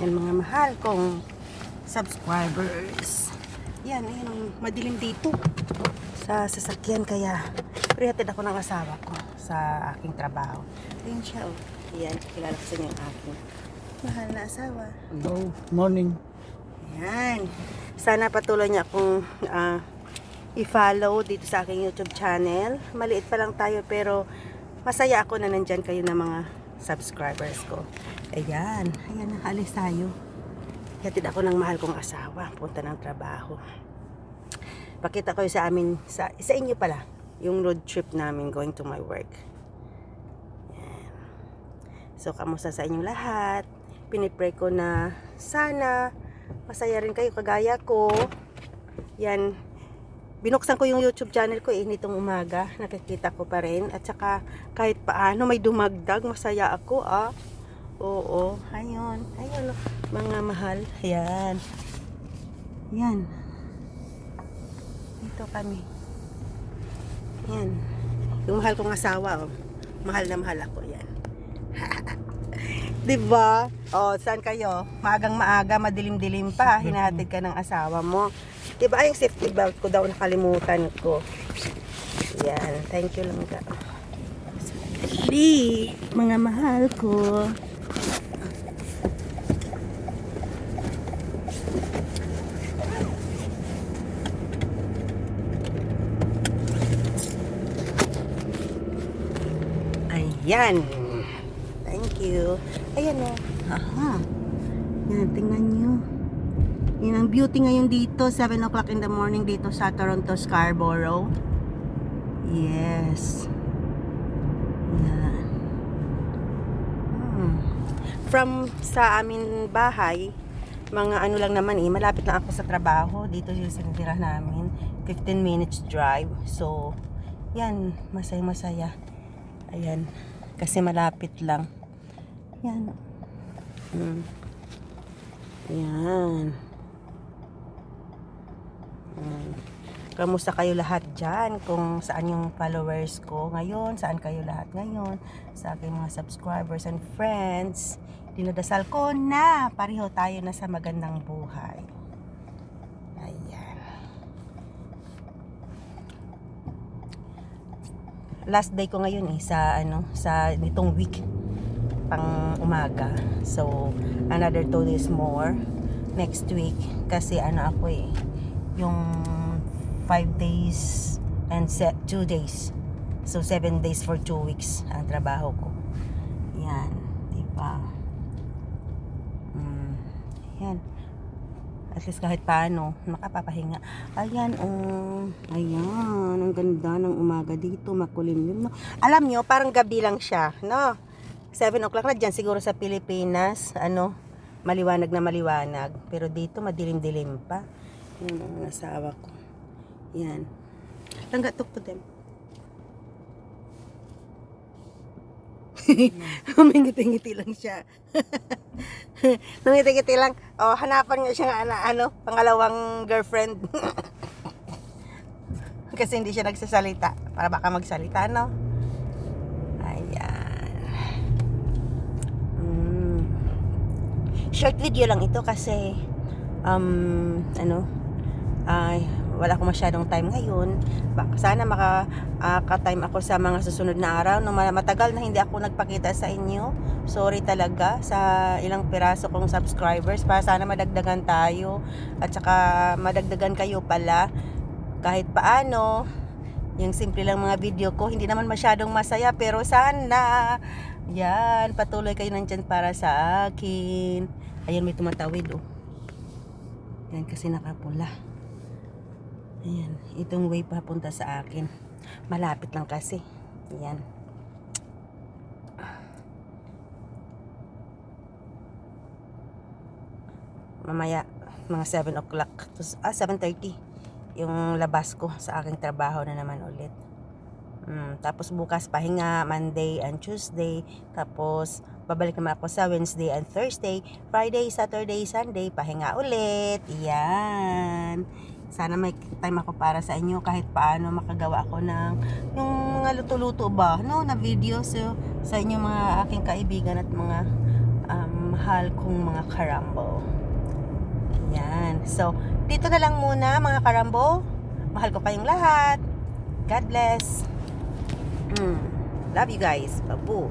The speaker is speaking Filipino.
Yan mga mahal kong subscribers. Yan, ayan ang madilim dito sa sasakyan kaya prihatid ako ng asawa ko sa aking trabaho. Ayun siya oh. Yan, kilala ko sa inyo aking mahal na asawa. Hello, morning. Yan. Sana patuloy niya akong ah, i-follow dito sa aking YouTube channel. Maliit pa lang tayo pero masaya ako na nandyan kayo na mga subscribers ko. Ayan. Ayan, alis tayo. Hatid ako ng mahal kong asawa. Punta ng trabaho. Pakita ko sa amin, sa, sa inyo pala, yung road trip namin going to my work. Yan. So, kamusta sa inyong lahat? Pinipray ko na sana masaya rin kayo kagaya ko. Yan. Binuksan ko yung YouTube channel ko eh nitong umaga. Nakikita ko pa rin. At saka kahit paano may dumagdag, masaya ako ah. Oo. Ayun. Ayun. oh. Mga mahal. Yan. Yan. Dito kami. Yan. Yung mahal kong asawa oh. Mahal na mahal ako. Yan. 'Di ba? Oh, saan kayo? Maagang maaga, madilim-dilim pa, hinahatid ka ng asawa mo. 'Di ba yung safety belt ko daw nakalimutan ko. Yan, thank you lang ka. Di, mga mahal ko. Ayan. Thank you. Ayan o. Aha. Yan, tingnan nyo. Yan ang beauty ngayon dito. 7 o'clock in the morning dito sa Toronto, Scarborough. Yes. Yan. Hmm. From sa amin bahay, mga ano lang naman eh, malapit lang ako sa trabaho. Dito yung sinitira namin. 15 minutes drive. So, yan, masaya-masaya. Ayan. Kasi malapit lang. Yan. Hmm. Yan. Hmm. Kamusta kayo lahat dyan? Kung saan yung followers ko ngayon, saan kayo lahat ngayon, sa aking mga subscribers and friends, dinadasal ko na pareho tayo na sa magandang buhay. Ayan. Last day ko ngayon eh sa ano sa nitong week pang umaga. So another two days more next week kasi ano ako eh yung 5 days and 2 days. So 7 days for 2 weeks ang trabaho ko. Yan, di ba? Mm, yan. At least kahit paano, makapapahinga. Ayan, oh. Ayan, ang ganda ng umaga dito, makulimlim. No? Alam nyo, parang gabi lang siya, no? 7 o'clock na dyan, siguro sa Pilipinas, ano, maliwanag na maliwanag. Pero dito, madilim-dilim pa. Yan ang asawa ko. Yan. Langga, talk to them. Humingiti-ngiti lang siya. Humingiti-ngiti lang. Oh, hanapan niya siya ng ana, ano, pangalawang girlfriend. Kasi hindi siya nagsasalita. Para baka magsalita, no? Ayan. Mm. Short video lang ito kasi um, ano, ay, wala akong masyadong time ngayon. Baka sana maka-time ako sa mga susunod na araw. No, matagal na hindi ako nagpakita sa inyo. Sorry talaga sa ilang piraso kong subscribers. Para sana madagdagan tayo. At saka madagdagan kayo pala. Kahit paano, yung simple lang mga video ko, hindi naman masyadong masaya. Pero sana, yan, patuloy kayo nandyan para sa akin. Ayun, may tumatawid oh. Yan kasi nakapula. Ayan, itong way papunta sa akin. Malapit lang kasi. Ayan. Mamaya, mga 7 o'clock. Ah, 7.30. Yung labas ko sa aking trabaho na naman ulit. Mm, tapos bukas pahinga Monday and Tuesday. Tapos babalik naman ako sa Wednesday and Thursday. Friday, Saturday, Sunday pahinga ulit. Iyan. Sana may time ako para sa inyo kahit paano makagawa ako ng yung mga luto-luto ba, no, na videos so, sa inyo mga aking kaibigan at mga um, mahal kong mga karambo. Yan. So, dito na lang muna mga karambo. Mahal ko kayong lahat. God bless. Mm. Love you guys. Babu.